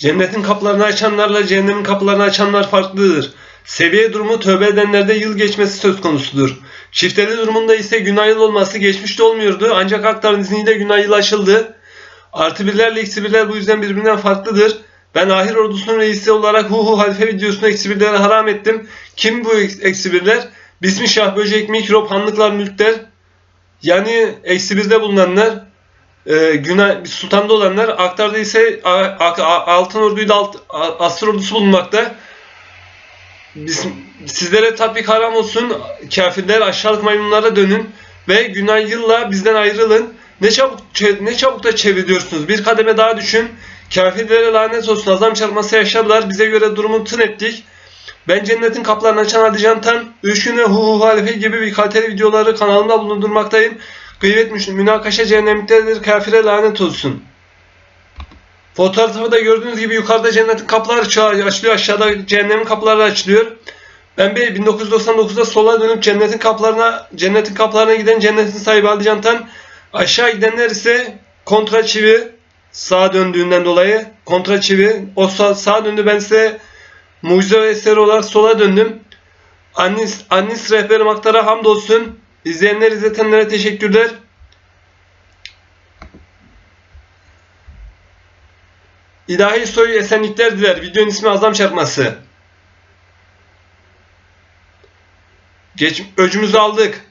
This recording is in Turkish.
Cennetin kapılarını açanlarla cehennemin kapılarını açanlar farklıdır. Seviye durumu tövbe edenlerde yıl geçmesi söz konusudur. Çifteli durumunda ise günah yıl olması geçmişte olmuyordu ancak Aktar'ın izniyle günah yıl aşıldı. Artı birlerle eksi birler bu yüzden birbirinden farklıdır. Ben ahir ordusunun reisi olarak hu hu halife videosunda eksi birleri haram ettim. Kim bu eks- eksi birler? Bismillah, böcek, mikrop, hanlıklar, mülkler. Yani eksi birde bulunanlar e, günah sultanda olanlar aktarda ise a, a- altın orduyu da alt, asır ordusu bulunmakta. Biz, sizlere tatbik haram olsun. Kafirler aşağılık maymunlara dönün ve günah yılla bizden ayrılın. Ne çabuk ne çabuk da çeviriyorsunuz. Bir kademe daha düşün. Kafirlere lanet olsun. Azam çarpması yaşadılar. Bize göre durumu tın ettik. Ben cennetin kapılarını açan Hadi Cantan, Üşkün ve Hu Hu Halife gibi bir kaliteli videoları kanalımda bulundurmaktayım. Gıybet münakaşa cehennemliktedir. Kafire lanet olsun. Fotoğrafı da gördüğünüz gibi yukarıda cennetin kapıları açılıyor. Aşağıda cehennemin kapıları açılıyor. Ben bir 1999'da sola dönüp cennetin kapılarına cennetin kapılarına giden cennetin sahibi Ali Cantan. Aşağı gidenler ise kontra çivi sağa döndüğünden dolayı kontra çivi o sağ, sağa döndü ben ise mucize eseri olarak sola döndüm. Annis, Annis rehberim aktara hamdolsun. İzleyenler izletenlere teşekkürler. İlahi soyu esenlikler diler. Videonun ismi Azam Çarpması. Geç, öcümüzü aldık.